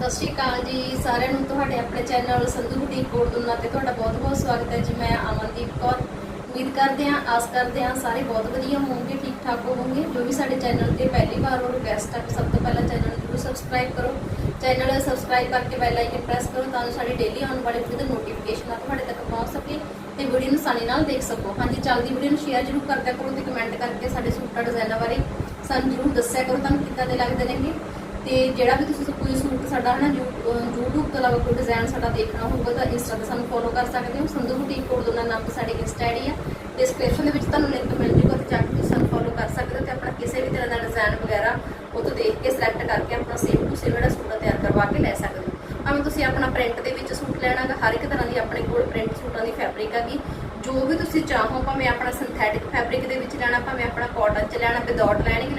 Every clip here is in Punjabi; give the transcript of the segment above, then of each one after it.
ਸਤਿ ਸ਼੍ਰੀ ਅਕਾਲ ਜੀ, ਸਾਰਿਆਂ ਨੂੰ ਤੁਹਾਡੇ ਆਪਣੇ ਚੈਨਲ ਸੰਧੂ ਬੁਟੀਕ ਕੋਟਦੁਨਾ ਤੇ ਤੁਹਾਡਾ ਬਹੁਤ-ਬਹੁਤ ਸਵਾਗਤ ਹੈ ਜੀ। ਮੈਂ ਅਮਨਦੀਪ ਕੌਰ, ਉਮੀਦ ਕਰਦੇ ਹਾਂ, ਆਸ ਕਰਦੇ ਹਾਂ ਸਾਰੇ ਬਹੁਤ ਵਧੀਆ ਹੋਵੋਗੇ ਠੀਕ ਠਾਕ ਹੋਵੋਗੇ। ਜੋ ਵੀ ਸਾਡੇ ਚੈਨਲ ਤੇ ਪਹਿਲੀ ਵਾਰ ਉਹ ਗੈਸਟ ਹੈ ਸਭ ਤੋਂ ਪਹਿਲਾਂ ਚੈਨਲ ਨੂੰ ਜ਼ਰੂਰ ਸਬਸਕ੍ਰਾਈਬ ਕਰੋ। ਚੈਨਲ ਸਬਸਕ੍ਰਾਈਬ ਕਰਕੇ ਬੈਲ ਆਈਕਨ ਪ੍ਰੈਸ ਕਰੋ ਤਾਂ ਜੋ ਸਾਡੀ ਡੇਲੀ ਆਉਣ ਵਾਲੇ ਵੀਡੀਓ ਦੀ ਨੋਟੀਫਿਕੇਸ਼ਨ ਆ ਤੁਹਾਡੇ ਤੱਕ ਪਹੁੰਚ ਸਕੇ ਤੇ ਵੀਡੀਓ ਨੂੰ ਆਸਾਨੀ ਨਾਲ ਦੇਖ ਸਕੋ। ਹਾਂਜੀ, ਚੱਲਦੀ ਵੀਡੀਓ ਨੂੰ ਸ਼ੇਅਰ ਜ਼ਰੂਰ ਕਰਦਿਆ ਕਰੋ ਤੇ ਕਮੈਂਟ ਕਰਕੇ ਸਾਡੇ ਸੂਟਾਂ ਡਿਜ਼ਾਈਨਾਂ ਬਾਰੇ ਸਾਨੂੰ ਜ਼ਰੂਰ ਦੱਸਿਆ ਕਰੋ, ਤੁਹਾਨੂੰ ਕਿੱਦਾਂ ਦੇ ਲੱਗਦੇ ਨੇਗੇ ਤੇ ਜਿਹੜਾ ਵੀ ਤੁਸੀਂ ਸਾਡਾ ਹੈ ਨਾ ਯੂ- ਅਹ YouTube ਤੋਂ ਇਲਾਵਾ ਕੋਈ ਡਿਜ਼ਾਈਨ ਸਾਡਾ ਦੇਖਣਾ ਹੋਊਗਾ ਤਾਂ ਇੰਸਟਾ ਤੇ ਸਾਨੂੰ ਫੋਲੋ ਕਰ ਸਕਦੇ ਹੋ। ਸੰਧੂ ਬੁਟੀਕ ਕੋਡ ਦੋਨਾਂ ਨਾਮ ਤੇ ਸਾਡੀ ਇੰਸਟਾ ਆਈਡੀ ਆ। ਡਿਸਕ੍ਰਿਪਸ਼ਨ ਦੇ ਵਿੱਚ ਤੁਹਾਨੂੰ ਲਿੰਕ ਮਿਲ ਜੂਗਾ ਤੇ ਜਾ ਕੇ ਤੁਸੀਂ ਸਾਨੂੰ ਫੋਲੋ ਕਰ ਸਕਦੇ ਹੋ ਤੇ ਆਪਣਾ ਕਿਸੇ ਵੀ ਤਰ੍ਹਾਂ ਦਾ ਡਿਜ਼ਾਈਨ ਵਗੈਰਾ ਉਹ ਤੋਂ ਦੇਖ ਕੇ ਸਿਲੈਕਟ ਕਰਕੇ ਆਪਣਾ ਸੇਮ ਟੂ ਸੇਮ ਜਿਹੜਾ ਸੂਟ ਤਿਆਰ ਕਰਵਾ ਕੇ ਲੈ ਸਕਦੇ ਹੋ। ਭਾਵੇਂ ਤੁਸੀਂ ਆਪਣਾ ਪ੍ਰਿੰਟ ਦੇ ਵਿੱਚ ਸੂਟ ਲੈਣਾ ਗਾ, ਹਰ ਇੱਕ ਤਰ੍ਹਾਂ ਦੀ ਆਪਣੇ ਕੋਲ ਪ੍ਰਿੰਟ ਸੂਟਾਂ ਦੀ ਫੈਬਰਿਕ ਹੈਗੀ ਜੋ ਵੀ ਤੁਸੀਂ ਚਾਹੋ, ਭਾਵੇਂ ਆਪਣਾ ਸਿੰਥੈਟਿਕ ਫੈਬਰਿਕ ਦੇ ਵਿੱਚ ਲੈਣਾ, ਭਾਵੇਂ ਆਪਣਾ ਕਾਟਨ ਚ ਲੈਣਾ ਵਿਦਆਊਟ ਲਾਈਨਿੰਗ ਲੈਣਾ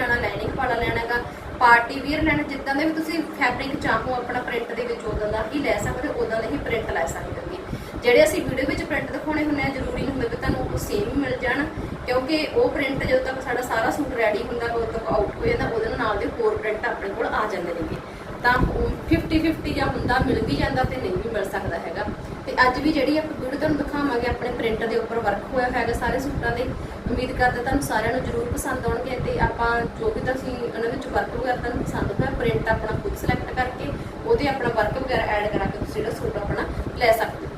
ਪਾਰਟੀ ਵੀਅਰ ਲੈਣਾ ਜਿੱਦਾਂ ਦੇ ਵੀ ਤੁਸੀਂ ਫੈਬਰਿਕ ਚਾਹੋ ਆਪਣਾ ਪ੍ਰਿੰਟ ਦੇ ਵਿੱਚ ਉਦਾਂ ਦਾ ਹੀ ਲੈ ਸਕਦੇ ਹੋ ਉਦਾਂ ਦੇ ਹੀ ਪ੍ਰਿੰਟ ਲੈ ਸਕਦੇ ਹੋਗੇ ਜਿਹੜੇ ਅਸੀਂ ਵੀਡੀਓ ਵਿੱਚ ਪ੍ਰਿੰਟ ਦਿਖਾਉਣੇ ਹੁੰਦੇ ਆ, ਜ਼ਰੂਰੀ ਨਹੀਂ ਹੁੰਦਾ ਕਿ ਤੁਹਾਨੂੰ ਉਹ ਸੇਮ ਹੀ ਮਿਲ ਜਾਣ, ਕਿਉਂਕਿ ਉਹ ਪ੍ਰਿੰਟ ਜਦੋਂ ਤੱਕ ਸਾਡਾ ਸਾਰਾ ਸੂਟ ਰੈਡੀ ਹੁੰਦਾ, ਉਦੋਂ ਤੱਕ ਆਊਟ ਹੋ ਜਾਂਦਾ, ਉਹਦੇ ਨਾਲ ਦੇ ਹੋਰ ਪ੍ਰਿੰਟ ਆਪਣੇ ਕੋਲ ਆ ਜਾਂਦੇ ਨੇਗੇ। ਤਾਂ 50 50 ਜਾਂ ਹੁੰਦਾ, ਮਿਲ ਵੀ ਜਾਂਦਾ ਤੇ ਨਹੀਂ ਵੀ ਮਿਲ ਸਕਦਾ ਹੈਗਾ। ਤੇ ਅੱਜ ਵੀ ਜਿਹੜੀ ਆਪਾਂ ਵੀਡੀਓ ਤੁਹਾਨੂੰ ਦਿਖਾਵਾਂਗੇ, ਆਪਣੇ ਪ੍ਰਿੰਟ ਦੇ ਉੱਪਰ ਵਰਕ ਹੋਇਆ ਹੈਗਾ ਸਾਰੇ ਸੂਟਾਂ ਦੇ। ਉਮੀਦ ਕਰਦੇ ਤੁਹਾਨੂੰ ਸਾਰਿਆਂ ਨੂੰ ਜ਼ਰੂਰ ਪਸੰਦ ਆਉਣਗੇ ਤੇ ਆਪਾਂ ਜੋ ਵੀ ਤੁਸੀਂ ਉਹਨਾਂ ਵਿੱਚ ਵਰਕ ਵਗੈਰਾ ਤੁਹਾਨੂੰ ਪਸੰਦ ਹੋਇਆ ਪ੍ਰਿੰਟ ਆਪਣਾ ਖੁਦ ਸਿਲੈਕਟ ਕਰਕੇ ਉਹਦੇ ਆਪਣਾ ਵਰਕ ਵਗੈਰਾ ਐਡ ਕਰਾ ਕੇ ਤੁਸੀਂ ਜਿਹੜਾ ਸੂਟ ਆਪਣਾ ਲੈ ਸਕਦੇ ਹੋ।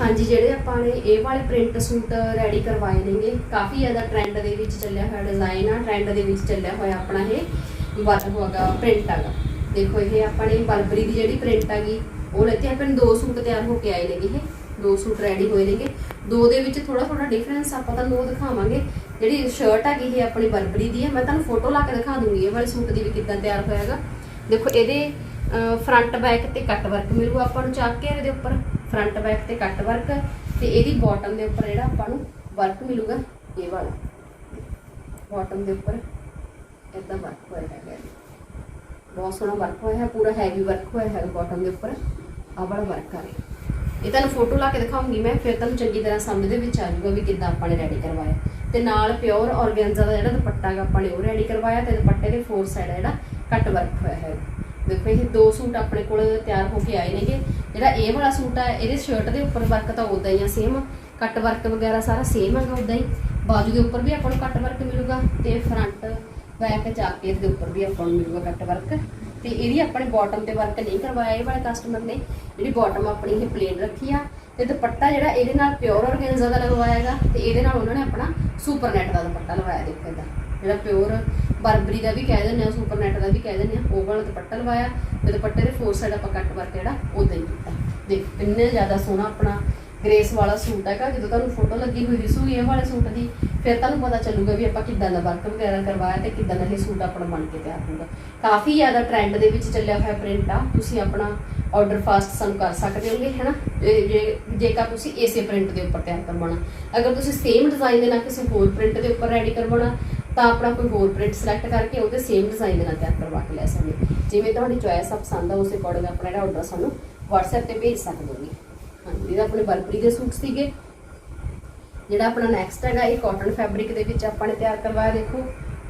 ਹਾਂਜੀ, ਜਿਹੜੇ ਆਪਾਂ ਨੇ ਇਹ ਵਾਲੇ ਪ੍ਰਿੰਟ ਸੂਟ ਰੈਡੀ ਕਰਵਾਏ ਨੇਗੇ, ਕਾਫੀ ਜ਼ਿਆਦਾ ਟ੍ਰੈਂਡ ਦੇ ਵਿੱਚ ਚੱਲਿਆ ਹੋਇਆ ਡਿਜ਼ਾਈਨ ਆ ਟ੍ਰੈਂਡ ਦੇ ਵਿੱਚ ਚੱਲਿਆ ਹੋਇਆ ਆਪਣਾ ਇਹ ਵਰਕ ਹੋਗਾ ਪ੍ਰਿੰਟ ਹੈਗਾ। ਦੇਖੋ, ਇਹ ਆਪਾਂ ਨੇ ਬਰਬਰੀ ਦੀ ਜਿਹੜੀ ਪ੍ਰਿੰਟ ਹੈਗੀ ਉਹ ਲੈਤੇ ਆਪਾਂ ਨੇ ਦੋ ਸੂਟ ਤਿਆਰ ਹੋ ਕੇ ਆਏ ਨੇਗੇ ਇਹ। ਦੋ ਸੂਟ ਰੈਡੀ ਹੋਏ ਨੇਗੇ। ਦੋ ਦੇ ਵਿੱਚ ਥੋੜਾ ਥੋੜਾ ਡਿਫਰੈਂਸ ਆਪਾਂ ਤੁਹਾਨੂੰ ਉਹ ਦਿਖਾਵਾਂਗੇ। ਜਿਹੜੀ ਸ਼ਰਟ ਹੈਗੀ ਇਹ ਆਪਣੀ ਬਰਬਰੀ ਦੀ ਹੈ। ਮੈਂ ਤੁਹਾਨੂੰ ਫੋਟੋ ਲਾ ਕੇ ਦਿਖਾ ਦੂੰਗੀ ਇਹ ਵਾਲੇ ਸੂਟ ਦੀ ਵੀ ਕਿੱਦਾਂ ਤਿਆਰ ਹੋਇਆ ਦੇਖੋ, ਇਹਦੇ ਫਰੰਟ ਬੈਕ ਤੇ ਕੱਟ ਵਰਕ ਮਿਲੂਗਾ ਆਪਾਂ ਨੂੰ ਚਾਕ ਘੇਰੇ ਦੇ ਉੱਪਰ। ਫਰੰਟ ਬੈਕ ਤੇ ਕੱਟ ਵਰਕ ਤੇ ਇਹਦੀ ਬਾਟਮ ਦੇ ਉੱਪਰ ਜਿਹੜਾ ਆਪਾਂ ਨੂੰ ਵਰਕ ਮਿਲੂਗਾ, ਇਹ ਵਾਲਾ। ਬਾਟਮ ਦੇ ਉੱਪਰ ਇਦਾਂ ਵਰਕ ਹੋਇਆ ਹੈਗਾ। ਬਹੁਤ ਸੋਹਣਾ ਵਰਕ ਹੋਇਆ ਹੈ, ਪੂਰਾ ਹੈਵੀ ਵਰਕ ਹੋਇਆ ਹੈ ਬਾਟਮ ਦੇ ਉੱਪਰ। ਆਹ ਵਰਕ ਆ ਇਹ ਤੁਹਾਨੂੰ ਫੋਟੋ ਲਾ ਕੇ ਦਿਖਾਉਂਗੀ ਮੈਂ, ਫਿਰ ਤੁਹਾਨੂੰ ਚੰਗੀ ਤਰ੍ਹਾਂ ਸਮਝ ਦੇ ਵਿੱਚ ਆ ਜਾਊਗਾ ਵੀ ਕਿੱਦਾਂ ਆਪਾਂ ਨੇ ਰੈਡੀ ਕਰਵਾਇਆ। ਤੇ ਨਾਲ ਪਿਓਰ ਔਰਗੈਂਜ਼ਾ ਦਾ ਜਿਹੜਾ ਦੁਪੱਟਾ ਆਪਾਂ ਨੇ ਉਹ ਰੈਡੀ ਕਰਵਾਇਆ ਤੇ ਦੁਪੱਟੇ ਦੇ ਫੋਰ ਸਾਈਡ ਜਿਹੜਾ ਕੱਟ ਵਰਕ ਹੋਇਆ ਹੈ। ਦੇਖੋ ਇਹ ਦੋ ਸੂਟ ਆਪਣੇ ਕੋਲ ਤਿਆਰ ਹੋ ਕੇ ਆਏ ਨੇਗੇ। ਜਿਹੜਾ ਇਹ ਵਾਲਾ ਸੂਟ ਆ, ਇਹਦੇ ਸ਼ਰਟ ਦੇ ਉੱਪਰ ਵਰਕ ਤਾਂ ਉਦਾਂ ਹੀ ਆ ਸੇਮ ਕੱਟ ਵਰਕ ਵਗੈਰਾ ਸਾਰਾ ਸੇਮ ਹੈਗਾ ਉਦਾਂ ਹੀ। ਬਾਜੂ ਦੇ ਉੱਪਰ ਵੀ ਆਪਾਂ ਨੂੰ ਕੱਟ ਵਰਕ ਮਿਲੂਗਾ ਤੇ ਫਰੰਟ ਬੈਕ ਜਾਕੇਟ ਦੇ ਉੱਪਰ ਵੀ ਆਪਾਂ ਨੂੰ ਮਿਲੂਗਾ ਕੱਟ ਵਰਕ ਤੇ ਇਹਦੀ ਆਪਣੇ ਬਾਟਮ ਤੇ ਵਰਕ ਨਹੀਂ ਕਰਵਾਇਆ, ਇਹ ਵਾਲੇ ਕਸਟਮਰ ਨੇ ਜਿਹੜੀ ਬਾਟਮ ਆਪਣੀ ਇਹ ਪਲੇਨ ਰੱਖੀ ਆ, ਤੇ ਦੁਪੱਟਾ ਜਿਹੜਾ ਇਹਦੇ ਨਾਲ ਪਿਓਰ ਔਰਗੈਂਜ਼ਾ ਦਾ ਲਗਵਾਇਆ ਹੈਗਾ ਤੇ ਇਹਦੇ ਨਾਲ ਉਹਨਾਂ ਨੇ ਆਪਣਾ ਸੁਪਰ ਨੈਟ ਦਾ ਦੁਪੱਟਾ ਲਵਾਇਆ ਦੇਖੋ ਇਹਦਾ। ਜਿਹੜਾ ਪਿਓਰ ਬਰਬਰੀ ਦਾ ਵੀ ਕਹਿ ਦਿੰਦੇ ਆ ਸੁਪਰ ਨੈਟ ਦਾ ਵੀ ਕਹਿ ਦਿੰਦੇ ਆ, ਉਹ ਵਾਲਾ ਦੁਪੱਟਾ ਲਵਾਇਆ ਤੇ ਦੁਪੱਟੇ ਦੇ ਫੋਰ ਸਾਈਡ ਆਪਾਂ ਕੱਟ ਵਰਕ ਜਿਹੜਾ ਉਦਾਂ ਹੀ ਕੀਤਾ। ਦੇਖ, ਕਿੰਨੇ ਜ਼ਿਆਦਾ ਸੋਹਣਾ ਆਪਣਾ ਗ੍ਰੇਸ ਵਾਲਾ ਸੂਟ ਹੈਗਾ, ਜਦੋਂ ਤੁਹਾਨੂੰ ਫੋਟੋ ਲੱਗੀ ਹੋਈ ਦਿਸੂਗੀ ਇਹ ਵਾਲੇ ਸੂਟ ਦੀ, ਫਿਰ ਤੁਹਾਨੂੰ ਪਤਾ ਚੱਲੂਗਾ ਵੀ ਆਪਾਂ ਕਿੱਦਾਂ ਦਾ ਵਰਕ ਵਗੈਰਾ ਕਰਵਾਇਆ ਤੇ ਕਿੱਦਾਂ ਦਾ ਇਹ ਸੂਟ ਆਪਣਾ ਬਣ ਕੇ ਤਿਆਰ ਹੁੰਦਾ। ਕਾਫੀ ਜ਼ਿਆਦਾ ਟ੍ਰੈਂਡ ਦੇ ਵਿੱਚ ਚੱਲਿਆ ਹੋਇਆ ਪ੍ਰਿੰਟ ਆ, ਤੁਸੀਂ ਆਪਣਾ ਆਰਡਰ ਫਾਸਟ ਸਾਨੂੰ ਕਰ ਸਕਦੇ ਹੋਗੇ, ਹੈਨਾ? ਜੇ- ਜੇਕਰ ਤੁਸੀਂ ਇਸੇ ਪ੍ਰਿੰਟ ਦੇ ਉੱਪਰ ਤਿਆਰ ਕਰਵਾਉਣਾ। ਅਗਰ ਤੁਸੀਂ ਸੇਮ ਡਿਜ਼ਾਈਨ ਦੇ ਨਾਲ ਕਿਸੇ ਹੋਰ ਪ੍ਰਿੰਟ ਦੇ ਉੱਪਰ ਰੈਡੀ ਕਰਵਾਉਣਾ, ਤਾਂ ਆਪਣਾ ਕੋਈ ਹੋਰ ਪ੍ਰਿੰਟ ਸਿਲੈਕਟ ਕਰਕੇ ਉਹਦੇ ਸੇਮ ਡਿਜ਼ਾਈਨ ਦੇ ਨਾਲ ਤਿਆਰ ਕਰਵਾ ਕੇ ਲੈ ਸਕਦੇ ਜਿਵੇਂ ਤੁਹਾਡੀ ਚੋਇਸ ਆ, ਪਸੰਦ ਆ, ਉਸ ਅਕੋਰਡਿੰਗ ਆਪਣਾ ਜਿਹੜਾ ਆਰਡਰ ਸਾਨੂੰ WhatsApp ਤੇ ਭੇਜ ਸਕਦੇ ਹੋਗੇ ਹਾਂਜੀ, ਇਹਦਾ ਆਪਣੇ ਬਰਬਰੀ ਦੇ ਸੂਟ ਸੀਗੇ। ਜਿਹੜਾ ਆਪਣਾ ਨੈਕਸਟ ਹੈਗਾ, ਇਹ ਕਾਟਨ ਫੈਬਰਿਕ ਦੇ ਵਿੱਚ ਆਪਾਂ ਨੇ ਤਿਆਰ ਕਰਵਾਇਆ, ਦੇਖੋ।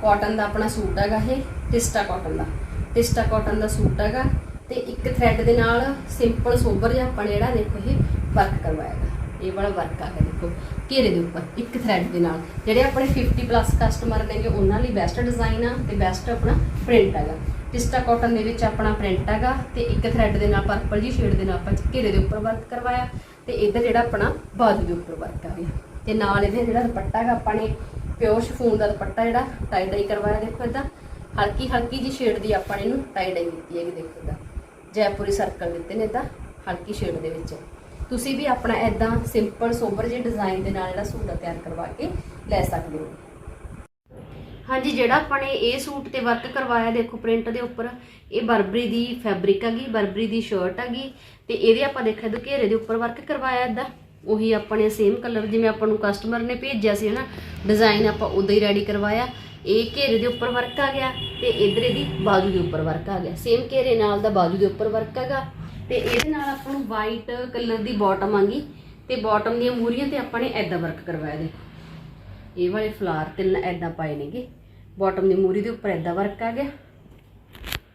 ਕਾਟਨ ਦਾ ਆਪਣਾ ਸੂਟ ਹੈਗਾ ਇਹ ਟਿਸਟਾ ਕਾਟਨ ਦਾ। ਟਿਸਟਾ ਕਾਟਨ ਦਾ ਸੂਟ ਹੈਗਾ ਤੇ ਇੱਕ ਥ੍ਰੈਡ ਦੇ ਨਾਲ ਸਿੰਪਲ ਸੋਬਰ ਜਿਹਾ ਆਪਾਂ ਨੇ ਜਿਹੜਾ, ਦੇਖੋ ਇਹ ਵਰਕ ਕਰਵਾਇਆ ਹੈਗਾ। ਇਹ ਵਾਲਾ ਵਰਕ ਆ ਗਿਆ, ਦੇਖੋ। ਘੇਰੇ ਦੇ ਉੱਪਰ, ਇੱਕ ਥ੍ਰੈਡ ਦੇ ਨਾਲ। ਜਿਹੜੇ ਆਪਣੇ 50 ਪਲੱਸ ਕਸਟਮਰ ਨੇਗੇ, ਉਹਨਾਂ ਲਈ ਬੈਸਟ ਡਿਜ਼ਾਈਨ ਆ ਤੇ ਬੈਸਟ ਆਪਣਾ ਪ੍ਰਿੰਟ ਹੈਗਾ। ਪਿਸਟਾ ਕਾਟਨ ਦੇ ਵਿੱਚ ਆਪਣਾ ਪ੍ਰਿੰਟ ਹੈਗਾ ਤੇ ਇੱਕ ਥਰੈਡ ਦੇ ਨਾਲ ਪਰਪਲ ਜੀ ਸ਼ੇਡ ਦੇ ਨਾਲ ਆਪਾਂ ਘੇਰੇ ਦੇ ਉੱਪਰ ਵਰਕ ਕਰਵਾਇਆ ਤੇ ਇੱਧਰ ਜਿਹੜਾ ਆਪਣਾ ਬਾਜੂ ਦੇ ਉੱਪਰ ਵਰਕ ਆ ਗਿਆ। ਤੇ ਨਾਲ ਇਹਦੇ ਜਿਹੜਾ ਦੁਪੱਟਾ ਹੈਗਾ, ਆਪਾਂ ਨੇ ਪਿਓਰ ਸ਼ਫੂਨ ਦਾ ਦੁਪੱਟਾ ਜਿਹੜਾ ਟਾਈ ਡਾਈ ਕਰਵਾਇਆ ਦੇਖੋ ਇਦਾਂ ਹਲਕੀ ਹਲਕੀ ਜੀ ਸ਼ੇਡ ਦੀ ਆਪਾਂ ਨੇ ਇਹਨੂੰ ਟਾਈ ਡਾਈ ਕੀਤੀ ਹੈਗੀ ਦੇਖੋ ਇਦਾਂ ਜੈਪੁਰੀ ਸਰਕਲ ਦਿੱਤੇ ਨੇ ਇਹਦਾ ਹਲਕੀ ਸ਼ੇਡ ਦੇ ਵਿੱਚ। ਤੁਸੀਂ ਵੀ ਆਪਣਾ ਇਦਾਂ ਸਿੰਪਲ ਸੋਬਰ ਜਿਹੇ ਡਿਜ਼ਾਈਨ ਦੇ ਨਾਲ ਜਿਹੜਾ ਸੂਟ ਆ ਤਿਆਰ ਕਰਵਾ ਕੇ ਲੈ ਸਕਦੇ ਹੋ। ਹਾਂਜੀ, ਜਿਹੜਾ ਆਪਾਂ ਨੇ ਇਹ ਸੂਟ ਤੇ ਵਰਕ ਕਰਵਾਇਆ, ਦੇਖੋ ਪ੍ਰਿੰਟ ਦੇ ਉੱਪਰ, ਇਹ ਬਰਬਰੀ ਦੀ ਫੈਬਰਿਕ ਹੈਗੀ, ਬਰਬਰੀ ਦੀ ਸ਼ਰਟ ਹੈਗੀ, ਤੇ ਇਹਦੇ ਆਪਾਂ ਦੇਖਿਆ ਦੋ ਘੇਰੇ ਦੇ ਉੱਪਰ ਵਰਕ ਕਰਵਾਇਆ ਇਦਾਂ ਉਹੀ ਆਪਾਂ ਨੇ ਸੇਮ ਕਲਰ ਜਿਵੇਂ ਆਪਾਂ ਨੂੰ ਕਸਟਮਰ ਨੇ ਭੇਜਿਆ ਸੀ ਨਾ ਡਿਜ਼ਾਈਨ ਆਪਾਂ ਉਦਾਂ ਹੀ ਰੈਡੀ ਕਰਵਾਇਆ। ਇਹ ਘੇਰੇ ਦੇ ਉੱਪਰ ਵਰਕ ਆ ਗਿਆ ਤੇ ਇਧਰ ਇਹਦੀ ਬਾਜੂ ਦੇ ਉੱਪਰ ਵਰਕ ਆ ਗਿਆ। ਸੇਮ ਘੇਰੇ ਨਾਲ ਦਾ ਬਾਜੂ ਦੇ ਉੱਪਰ ਵਰਕ ਹੈਗਾ। ਤੇ ਇਹਦੇ ਨਾਲ ਆਪਾਂ ਨੂੰ ਵਾਈਟ ਕਲਰ ਦੀ ਬਾਟਮ ਆਂਗੀ ਤੇ ਬਾਟਮ ਦੀਆਂ ਮੂਰੀਆਂ ਤੇ ਆਪਾਂ ਨੇ ਐਦਾਂ ਵਰਕ ਕਰਵਾਇਆ, ਦੇਖੋ। ਇਹ ਵਾਲੇ ਫਲਾਰ ਤਿੰਨ ਐਦਾਂ ਪਾਏ ਨੇਗੇ। ਬਾਟਮ ਦੀ ਮੂਰੀ ਦੇ ਉੱਪਰ ਐਦਾਂ ਵਰਕ ਆ ਗਿਆ।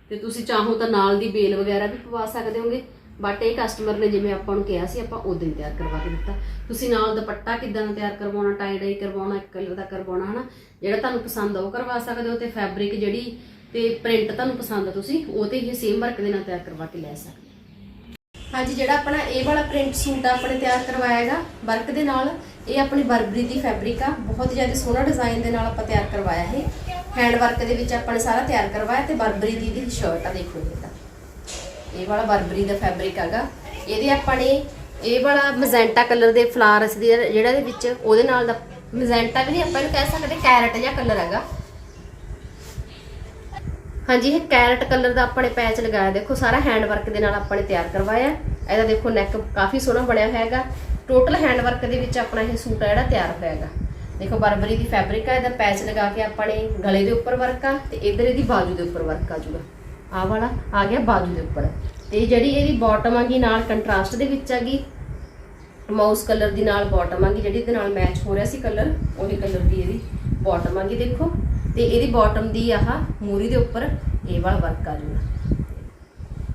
ਤੇ ਤੁਸੀਂ ਚਾਹੋ ਤਾਂ ਨਾਲ ਦੀ ਬੇਲ ਵਗੈਰਾ ਵੀ ਪਵਾ ਸਕਦੇ ਹੋਗੇ ਬਟ ਇਹ ਕਸਟਮਰ ਨੇ ਜਿਵੇਂ ਆਪਾਂ ਨੂੰ ਕਿਹਾ ਸੀ, ਆਪਾਂ ਉਦੋਂ ਹੀ ਤਿਆਰ ਕਰਵਾ ਕੇ ਦਿੱਤਾ। ਤੁਸੀਂ ਨਾਲ ਦੁਪੱਟਾ ਕਿੱਦਾਂ ਦਾ ਤਿਆਰ ਕਰਵਾਉਣਾ ਟਾਈ ਡਾਈ ਕਰਵਾਉਣਾ, ਇੱਕ ਕਲਰ ਦਾ ਕਰਵਾਉਣਾ, ਹਨਾ? ਜਿਹੜਾ ਤੁਹਾਨੂੰ ਪਸੰਦ ਆ, ਉਹ ਕਰਵਾ ਸਕਦੇ ਹੋ ਤੇ ਫੈਬਰਿਕ ਜਿਹੜੀ ਤੇ ਪ੍ਰਿੰਟ ਤੁਹਾਨੂੰ ਪਸੰਦ ਆ ਤੁਸੀਂ, ਉਹ ਤੇ ਇਹ ਸੇਮ ਵਰਕ ਦੇ ਨਾਲ ਤਿਆਰ ਕਰਵਾ ਕੇ ਲੈ ਸਕਦੇ ਹੋ। ਹਾਂਜੀ, ਜਿਹੜਾ ਆਪਣਾ ਇਹ ਵਾਲਾ ਪ੍ਰਿੰਟ ਸੂਟ ਆਪਣੇ ਤਿਆਰ ਕਰਵਾਇਆ ਹੈਗਾ ਵਰਕ ਦੇ ਨਾਲ। ਇਹ ਆਪਣੀ ਬਰਬਰੀ ਦੀ ਫੈਬਰਿਕ ਆ, ਬਹੁਤ ਜ਼ਿਆਦਾ ਸੋਹਣਾ ਡਿਜ਼ਾਈਨ ਦੇ ਨਾਲ ਆਪਾਂ ਤਿਆਰ ਕਰਵਾਇਆ ਹੈ ਹੈਂਡ ਵਰਕ ਦੇ ਵਿੱਚ ਆਪਾਂ ਨੇ ਸਾਰਾ ਤਿਆਰ ਕਰਵਾਇਆ ਤੇ ਬਰਬਰੀ ਦੀ ਦੀ ਸ਼ਰਟ ਆ, ਦੇਖੋ ਇਹ ਤਾਂ ਇਹ ਵਾਲਾ ਬਰਬਰੀ ਦਾ ਫੈਬਰਿਕ ਹੈਗਾ। ਇਹਦੇ ਆਪਾਂ ਨੇ ਇਹ ਵਾਲਾ ਮੈਜੈਂਟਾ ਕਲਰ ਦੇ ਫਲਾਰਸ ਦੀ ਜਿਹੜਾ ਇਹਦੇ ਵਿੱਚ, ਉਹਦੇ ਨਾਲ ਦਾ ਮਜੈਂਟਾ ਵੀ ਨਹੀਂ ਆਪਾਂ ਇਹਨੂੰ ਕਹਿ ਸਕਦੇ ਕੈਰਟ ਜਿਹਾ ਕਲਰ ਹੈਗਾ। ਹਾਂਜੀ, ਇਹ ਕੈਰਟ ਕਲਰ ਦਾ ਆਪਾਂ ਨੇ ਪੈਚ ਲਗਾਇਆ। ਦੇਖੋ, ਸਾਰਾ ਹੈਂਡ ਵਰਕ ਦੇ ਨਾਲ ਆਪਾਂ ਨੇ ਤਿਆਰ ਕਰਵਾਇਆ। ਇਹਦਾ ਦੇਖੋ ਨੈਕ ਕਾਫੀ ਸੋਹਣਾ ਬਣਿਆ ਹੋਇਆ ਹੈਗਾ। ਟੋਟਲ ਹੈਂਡ ਵਰਕ ਦੇ ਵਿੱਚ ਆਪਣਾ ਇਹ ਸੂਟ ਆ ਜਿਹੜਾ ਤਿਆਰ ਹੋਇਆ ਦੇਖੋ, ਬਰਬਰੀ ਦੀ ਫੈਬਰਿਕ ਆ, ਇਹਦਾ ਪੈਚ ਲਗਾ ਕੇ ਆਪਾਂ ਨੇ ਗਲੇ ਦੇ ਉੱਪਰ ਵਰਕ ਆ ਤੇ ਇਧਰ ਇਹਦੀ ਬਾਜੂ ਦੇ ਉੱਪਰ ਵਰਕ ਆ ਜੂਗਾ। ਆਹ ਵਾਲਾ ਆ ਗਿਆ ਬਾਜੂ ਦੇ ਉੱਪਰ। ਤੇ ਜਿਹੜੀ ਇਹਦੀ ਬਾਟਮ ਆਗੀ ਨਾਲ ਕੰਟਰਾਸਟ ਦੇ ਵਿੱਚ ਆਗੀ ਮਾਊਸ ਕਲਰ ਦੀ ਨਾਲ ਬਾਟਮ ਆਗੀ, ਜਿਹੜੀ ਇਹਦੇ ਨਾਲ ਮੈਚ ਹੋ ਰਿਹਾ ਸੀ ਕਲਰ ਉਹੀ ਕਲਰ ਦੀ ਇਹਦੀ ਬਾਟਮ ਆਗੀ, ਦੇਖੋ। ਤੇ ਇਹਦੀ ਬਾਟਮ ਦੀ ਆਹ ਮੂਰੀ ਦੇ ਉੱਪਰ ਇਹ ਵਾਲਾ ਵਰਕ ਆ ਜੂਗਾ।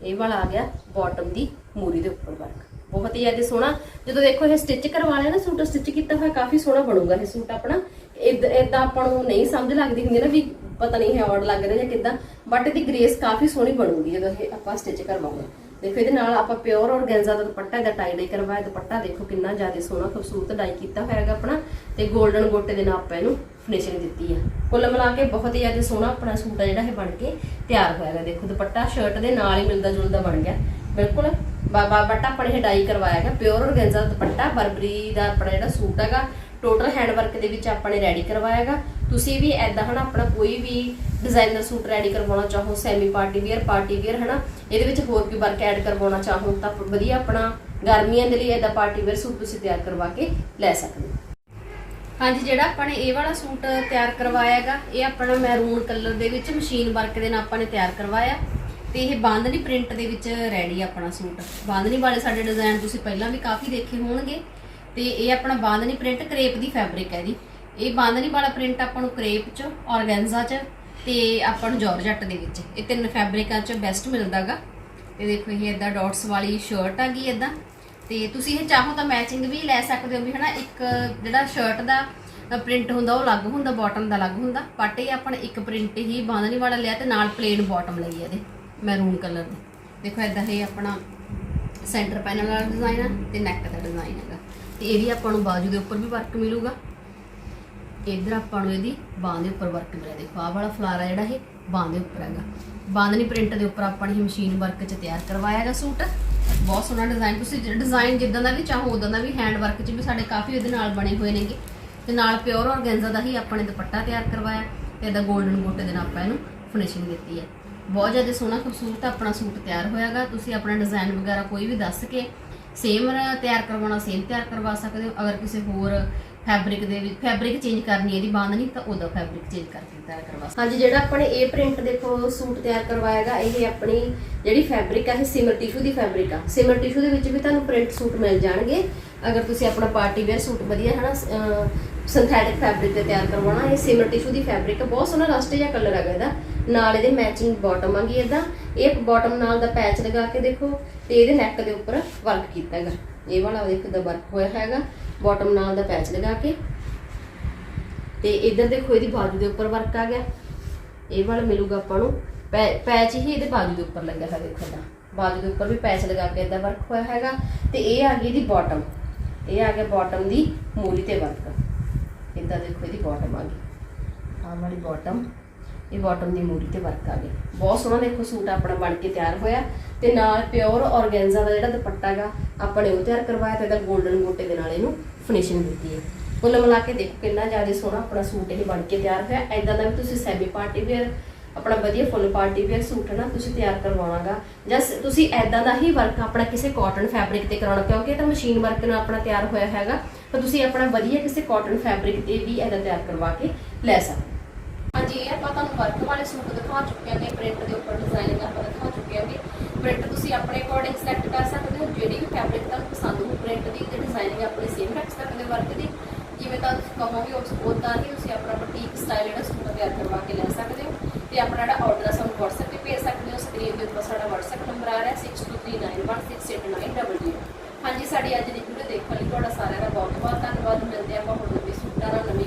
ਇਹ ਵਾਲਾ ਆ ਗਿਆ ਬਾਟਮ ਦੀ ਮੂਰੀ ਦੇ ਉੱਪਰ ਵਰਕ ਬਹੁਤ ਹੀ ਜ਼ਿਆਦਾ ਸੋਹਣਾ। ਜਦੋਂ ਦੇਖੋ ਇਹ ਸਟਿਚ ਕਰਵਾ ਲਿਆ ਨਾ ਸੂਟ ਸਟਿਚ ਕੀਤਾ ਹੋਇਆ ਕਾਫੀ ਸੋਹਣਾ ਬਣੂਗਾ ਇਹ ਸੂਟ ਆਪਣਾ। ਇਦਾਂ ਆਪਾਂ ਨੂੰ ਨਹੀਂ ਸਮਝ ਲੱਗਦੀ ਹੁੰਦੀ ਨਾ ਵੀ ਪਤਾ ਨਹੀਂ ਹੈ ਆਰਡ ਲੱਗ ਰਿਹਾ ਜਾਂ ਕਿਦਾਂ ਬਟ ਇਹਦੀ ਗ੍ਰੇਸ ਕਾਫੀ ਸੋਹਣੀ ਬਣੂਗੀ ਜਦੋਂ ਇਹ ਆਪਾਂ ਸਟਿਚ ਕਰਵਾਉਂਗੇ ਦੇਖੋ ਇਹਦੇ ਨਾਲ ਆਪਾਂ ਪਿਓਰ ਔਰਗੈਂਜ਼ਾ ਦਾ ਦੁਪੱਟਾ ਦਾ ਟਾਈ ਡਾਈ ਕਰਵਾਇਆ। ਦੁਪੱਟਾ ਦੇਖੋ ਕਿੰਨਾ ਜ਼ਿਆਦਾ ਸੋਹਣਾ, ਖੂਬਸੂਰਤ ਡਾਈ ਕੀਤਾ ਹੋਇਆ ਹੈਗਾ ਆਪਣਾ ਤੇ 골ਡਨ ਗੋਟੇ ਦੇ ਨਾਲ ਆਪਾਂ ਇਹਨੂੰ ਫਿਨਿਸ਼ਿੰਗ ਦਿੱਤੀ ਆ। ਕੁੱਲ ਮਿਲਾ ਕੇ ਬਹੁਤ ਹੀ ਜ਼ਿਆਦਾ ਸੋਹਣਾ ਆਪਣਾ ਸੂਟ ਆ ਜਿਹੜਾ ਇਹ ਬਣ ਕੇ ਤਿਆਰ ਹੋਇਆ ਹੈਗਾ। ਦੇਖੋ ਦੁਪੱਟਾ ਸ਼ਰਟ ਦੇ ਨਾਲ ਹੀ ਮਿਲਦਾ ਜੁਲਦਾ ਬਣ ਗਿਆ। ਬਿਲਕੁਲ। ਬਾਬਾ ਬਟਾ ਆਪਣੇ ਇਹ ਡਾਈ ਕਰਵਾਇਆ ਹੈਗਾ ਪਿਓਰ ਔਰਗੈਂਜ਼ਾ ਦਾ ਦੁਪੱਟਾ, ਬਰਬਰੀ ਦਾ ਆਪਣਾ ਜਿਹੜਾ ਸੂਟ ਹੈਗਾ ਟੋਟਲ ਹੈਂਡ ਵਰਕ ਦੇ ਵਿੱਚ ਆਪਾਂ ਨੇ ਰੈਡੀ ਕਰਵਾਇਆ ਹੈਗਾ। ਤੁਸੀਂ ਵੀ ਐਦਾਂ ਹਨਾ ਆਪਣਾ ਕੋਈ ਵੀ ਡਿਜ਼ਾਈਨਰ ਸੂਟ ਰੈਡੀ ਕਰਵਾਉਣਾ ਚਾਹੋ semi party wear party wear ਹਨਾ, ਇਹਦੇ ਵਿੱਚ ਹੋਰ ਵੀ ਵਰਕ ਐਡ ਕਰਵਾਉਣਾ ਚਾਹੋ, ਤਾਂ ਵਧੀਆ ਆਪਣਾ ਗਰਮੀਆਂ ਦੇ ਲਈ ਐਦਾ ਪਾਰਟੀ ਵੇਅਰ ਸੂਟ ਤੁਸੀਂ ਤਿਆਰ ਕਰਵਾ ਕੇ ਲੈ ਸਕਦੇ ਹੋ। ਹਾਂਜੀ, ਜਿਹੜਾ ਆਪਾਂ ਨੇ ਇਹ ਵਾਲਾ ਸੂਟ ਤਿਆਰ ਕਰਵਾਇਆ ਹੈਗਾ, ਇਹ ਆਪਣਾ ਮੈਰੂਨ ਕਲਰ ਦੇ ਵਿੱਚ ਮਸ਼ੀਨ ਵਰਕ ਦੇ ਨਾਲ ਆਪਾਂ ਨੇ ਤਿਆਰ ਕਰਵਾਇਆ। ਤੇ ਇਹ ਬਾਂਦਨੀ ਪ੍ਰਿੰਟ ਦੇ ਵਿੱਚ ਰੈਡੀ ਆਪਣਾ ਸੂਟ। ਬਾਂਦਨੀ ਵਾਲੇ ਸਾਡੇ ਡਿਜ਼ਾਈਨ ਤੁਸੀਂ ਪਹਿਲਾਂ ਵੀ ਕਾਫੀ ਦੇਖੇ ਹੋਣਗੇ। ਤੇ ਇਹ ਆਪਣਾ ਬਾਂਦਨੀ ਪ੍ਰਿੰਟ ਕਰੇਪ ਦੀ ਫੈਬਰਿਕ ਹੈ ਜੀ। ਇਹ ਬਾਂਦਨੀ ਵਾਲਾ ਪ੍ਰਿੰਟ ਆਪਾਂ ਨੂੰ ਕਰੇਪ ਚ, ਔਰਗੈਂਜ਼ਾ ਚ ਤੇ ਆਪਾਂ ਨੂੰ ਜਾਰਜਟ ਦੇ ਵਿੱਚ। ਇਹ ਤਿੰਨ ਫੈਬਰਿਕਾਂ ਚ ਬੈਸਟ ਮਿਲਦਾਗਾ। ਤੇ ਦੇਖੋ ਇਹ ਇਦਾਂ ਡਾਟਸ ਵਾਲੀ ਸ਼ਰਟ ਆ ਗਈ ਇਦਾਂ ਤੇ ਤੁਸੀਂ ਇਹ ਚਾਹੋ ਤਾਂ ਮੈਚਿੰਗ ਵੀ ਲੈ ਸਕਦੇ ਹੋ ਵੀ ਹਨਾ, ਇੱਕ ਜਿਹੜਾ ਸ਼ਰਟ ਦਾ ਪ੍ਰਿੰਟ ਹੁੰਦਾ ਉਹ ਅਲੱਗ ਹੁੰਦਾ ਬਾਟਮ ਦਾ ਅਲੱਗ ਹੁੰਦਾ। ਬਟ ਇਹ ਆਪਾਂ ਇੱਕ ਪ੍ਰਿੰਟ ਹੀ ਬਾਂਦਨੀ ਵਾਲਾ ਲਿਆ ਤੇ ਨਾਲ ਪਲੇਨ ਬਾਟਮ ਲਈ ਇਹਦੇ। ਮੈਰੂਨ ਕਲਰ ਦੀ। ਦੇਖੋ ਇਦਾਂ ਇਹ ਆਪਣਾ ਸੈਂਟਰ ਪੈਨਲ ਵਾਲਾ ਡਿਜ਼ਾਈਨ ਆ ਤੇ ਨੈਕ ਦਾ ਡਿਜ਼ਾਈਨ ਹੈਗਾ। ਤੇ ਇਹਦੀ ਆਪਾਂ ਨੂੰ ਬਾਜੂ ਦੇ ਉੱਪਰ ਵੀ ਵਰਕ ਮਿਲੂਗਾ। ਇਧਰ ਆਪਾਂ ਨੂੰ ਇਹਦੀ ਬਾਂਹ ਦੇ ਉੱਪਰ ਵਰਕ ਮਿਲਿਆ। ਦੇਖੋ ਆਹ ਵਾਲਾ ਫਲਾਰਾ ਜਿਹੜਾ ਇਹ ਬਾਂਹ ਦੇ ਉੱਪਰ ਹੈਗਾ। ਬਾਂਦਨੀ ਪ੍ਰਿੰਟ ਦੇ ਉੱਪਰ ਆਪਾਂ ਨੇ ਮਸ਼ੀਨ ਵਰਕ 'ਚ ਤਿਆਰ ਕਰਵਾਇਆ ਹੈਗਾ ਸੂਟ। ਬਹੁਤ ਸੋਹਣਾ ਡਿਜ਼ਾਈਨ ਤੁਸੀਂ ਡਿਜ਼ਾਈਨ ਜਿੱਦਾਂ ਦਾ ਵੀ ਚਾਹੋ ਉਦਾਂ ਦਾ ਵੀ ਹੈਂਡ ਵਰਕ 'ਚ ਵੀ ਸਾਡੇ ਕਾਫੀ ਉਹਦੇ ਨਾਲ ਬਣੇ ਹੋਏ ਨੇਗੇ। ਤੇ ਨਾਲ ਪਿਓਰ ਔਰਗੈਂਜ਼ਾ ਦਾ ਹੀ ਆਪਾਂ ਨੇ ਦੁਪੱਟਾ ਤਿਆਰ ਕਰਵਾਇਆ। ਤੇ ਇਹਦਾ 골ਡਨ ਗੋਟੇ ਦੇ ਨਾਲ ਆਪਾਂ ਇਹਨੂੰ ਫਿਨਿਸ਼ਿੰਗ ਦਿੱਤੀ ਹੈ। ਬਹੁਤ ਜ਼ਿਆਦਾ ਸੋਹਣਾ ਖੂਬਸੂਰਤ ਆਪਣਾ ਸੂਟ ਤਿਆਰ ਹੋਇਆਗਾ। ਤੁਸੀਂ ਆਪਣਾ ਡਿਜ਼ਾਈਨ ਵਗੈਰਾ ਕੋਈ ਵੀ ਦੱਸ ਕੇ ਸੇਮ ਤਿਆਰ ਕਰਵਾਉਣਾ ਸੇਮ ਤਿਆਰ ਕਰਵਾ ਸਕਦੇ ਹੋ। ਅਗਰ ਕਿਸੇ ਹੋਰ ਫੈਬਰਿਕ ਦੇ ਵਿੱਚ, ਫੈਬਰਿਕ ਚੇਂਜ ਕਰਨੀ ਇਹਦੀ ਬਾਂਦ ਤਾਂ ਉਹਦਾ ਫੈਬਰਿਕ ਚੇਂਜ ਕਰਕੇ ਤਿਆਰ ਕਰਵਾ ਹਾਂਜੀ, ਜਿਹੜਾ ਆਪਾਂ ਨੇ ਇਹ ਪ੍ਰਿੰਟ ਦੇਖੋ, ਸੂਟ ਤਿਆਰ ਕਰਵਾਇਆਗਾ ਇਹ ਆਪਣੀ ਜਿਹੜੀ ਫੈਬਰਿਕ ਆ, ਇਹ ਸਿਮਰ ਟਿਸ਼ੂ ਦੀ ਫੈਬਰਿਕ ਆ। ਸਿਮਰ ਟਿਸ਼ੂ ਦੇ ਵਿੱਚ ਵੀ ਤੁਹਾਨੂੰ ਪ੍ਰਿੰਟ ਸੂਟ ਮਿਲ ਜਾਣਗੇ। ਅਗਰ ਤੁਸੀਂ ਆਪਣਾ ਪਾਰਟੀ ਵੇਅਰ ਸੂਟ ਵਧੀਆ ਹੈ ਸਿੰਥੈਟਿਕ ਫੈਬਰਿਕ ਤੇ ਤਿਆਰ ਕਰਵਾਉਣਾ, ਇਹ ਸਿਮਰ ਟਿਸ਼ੂ ਦੀ ਫੈਬਰਿਕ ਬਹੁਤ ਸੋਹਣਾ ਰਸਟ ਜਿਹਾ ਕਲਰ ਹੈਗਾ ਇਹਦਾ। ਨਾਲ ਇਹਦੇ ਮੈਚਿੰਗ ਬਾਟਮ ਆਗੀ ਇਹਦਾ। ਇਹ ਬਾਟਮ ਨਾਲ ਦਾ ਪੈਚ ਲਗਾ ਕੇ ਦੇਖੋ, ਤੇ ਇਹਦੇ ਨੈਕ ਦੇ ਉੱਪਰ ਵਰਕ ਕੀਤਾ ਹੈਗਾ। ਇਹ ਵਾਲਾ ਦੇਖੋ ਦਾ ਵਰਕ ਹੋਇਆ ਹੈਗਾ। ਬਾਟਮ ਨਾਲ ਦਾ ਪੈਚ ਲਗਾ ਕੇ ਤੇ ਇਧਰ ਦੇਖੋ ਇਹਦੀ ਬਾਜੂ ਦੇ ਉੱਪਰ ਵਰਕ ਆ ਗਿਆ। ਇਹ ਵਾਲਾ ਮਿਲੂਗਾ ਆਪਾਂ ਨੂੰ। ਪੈਚ ਹੀ ਇਹਦੇ ਬਾਜੂ ਦੇ ਉੱਪਰ ਲੱਗਾ ਹੈ ਦੇਖੋ ਦਾ ਬਾਜੂ ਦੇ ਉੱਪਰ ਵੀ ਪੈਚ ਲਗਾ ਕੇ ਇਦਾਂ ਵਰਕ ਹੋਇਆ ਹੈਗਾ। ਤੇ ਇਹ ਆ ਗਈ ਇਹਦੀ ਬਾਟਮ ਇਹ ਆ ਗਿਆ ਬਾਟਮ ਦੀ ਮੂਰੀ ਤੇ ਵਰਕ ਇਦਾਂ ਦੇਖੋ ਇਹਦੀ ਬਾਟਮ ਆ ਗਈ। ਆਹ ਵਾਲੀ ਬਾਟਮ ਇਹ ਬਾਟਮ ਦੀ ਮੂਰੀ ਤੇ ਵਰਕ ਆ ਗਿਆ ਬਹੁਤ ਸੋਹਣਾ ਦੇਖੋ ਸੂਟ ਆਪਣਾ ਬਣ ਕੇ ਤਿਆਰ ਹੋਇਆ। ਤੇ ਨਾਲ ਪਿਓਰ ਔਰਗੈਂਜ਼ਾ ਦਾ ਜਿਹੜਾ ਦੁਪੱਟਾ ਹੈਗਾ ਆਪਾਂ ਨੇ ਉਹ ਤਿਆਰ ਕਰਵਾਇਆ ਤੇ ਇਹਦਾ 골ਡਨ ਗੋਟੇ ਦੇ ਨਾਲ ਇਹਨੂੰ। ਫਿਨਿਸ਼ਿੰਗ ਦਿੱਤੀ ਹੈ। ਕੁੱਲ ਮਿਲਾ ਕੇ ਦੇਖੋ ਕਿੰਨਾ ਜ਼ਿਆਦਾ ਸੋਹਣਾ ਆਪਣਾ ਸੂਟ ਇਹ ਬਣ ਕੇ ਤਿਆਰ ਹੋਇਆ। ਐਦਾਂ ਦਾ ਵੀ ਤੁਸੀਂ ਸੈਮੀ ਪਾਰਟੀ ਵੇਅਰ, ਆਪਣਾ ਵਧੀਆ ਫੁੱਲ ਪਾਰਟੀ ਵੇਅਰ ਸੂਟ ਨਾ, ਤੁਸੀਂ ਤਿਆਰ ਕਰਵਾਉਣਾਗਾ ਜਾਂ ਤੁਸੀਂ ਐਦਾਂ ਦਾ ਹੀ ਵਰਕ ਆਪਣਾ ਕਿਸੇ ਕਾਟਨ ਫੈਬਰਿਕ ਤੇ ਕਰਾਉਣਾ ਕਿਉਂਕਿ ਇਹ ਤਾਂ ਮਸ਼ੀਨ ਵਰਕ ਨਾਲ ਆਪਣਾ ਤਿਆਰ ਹੋਇਆ ਹੈਗਾ, ਤਾਂ ਤੁਸੀਂ ਆਪਣਾ ਵਧੀਆ ਕਿਸੇ ਕਾਟਨ ਫੈਬਰਿਕ ਤੇ ਵੀ ਇਹਦਾ ਤਿਆਰ ਕਰਵਾ ਕੇ ਲੈ ਸਕਦੇ ਹੋ। ਹਾਂਜੀ, ਇਹ ਆਪਾਂ ਤੁਹਾਨੂੰ ਵਰਕ ਵਾਲੇ ਸੂਟ ਦਿਖਾ ਚੁੱਕੇ ਹਾਂ ਤੇ ਪ੍ਰਿੰਟ ਦੇ ਉੱਪਰ ਡਿਜ਼ਾਈਨਿੰਗ ਆਪਾਂ ਦਿਖਾ ਚੁੱਕੇ ਹਾਂ ਪ੍ਰਿੰਟ ਤੁਸੀਂ ਆਪਣੇ ਅਕੋਰਡਿੰਗ ਸਿਲੈਕਟ ਕਰ ਸਕਦੇ ਹੋ, ਜਿਹੜੀ ਵੀ ਫੈਬਰਿਕ ਤੁਹਾਨੂੰ ਪਸੰਦ ਹੋ ਪ੍ਰਿੰਟ ਦੀ ਤੇ ਡਿਜ਼ਾਈਨਿੰਗ ਆਪਣੀ ਸੇਮ ਰੱਖ ਸਕਦੇ ਹੋ ਵਰਕ ਦੀ। ਜਿਵੇਂ ਤਾਂ ਤੁਸੀਂ ਕਹੋਗੇ, ਉਸ ਉਦਾਂ ਹੀ ਤੁਸੀਂ ਆਪਣਾ ਬੁਟੀਕ ਸਟਾਈਲ ਜਿਹੜਾ ਸੂਟ ਤਿਆਰ ਕਰਵਾ ਕੇ ਲੈ ਸਕਦੇ ਹੋ ਤੇ ਆਪਣਾ ਜਿਹੜਾ ਆਰਡਰ ਆ ਸਾਨੂੰ WhatsApp ਤੇ ਭੇਜ ਸਕਦੇ ਹੋ। ਸਕਰੀਨ ਦੇ ਉੱਪਰ ਸਾਡਾ WhatsApp ਨੰਬਰ ਆ ਰਿਹਾ 6239168900 ਹਾਂਜੀ, ਸਾਡੀ ਅੱਜ ਦੀ ਵੀਡੀਓ ਦੇਖਣ ਲਈ ਤੁਹਾਡਾ ਸਾਰਿਆਂ ਦਾ ਬਹੁਤ ਬਹੁਤ ਧੰਨਵਾਦ। ਮਿਲਦੇ ਆਪਾਂ ਹੁਣ ਨਵੇਂ ਸੂਟਾਂ ਨਾਲ ਨਵੀਂ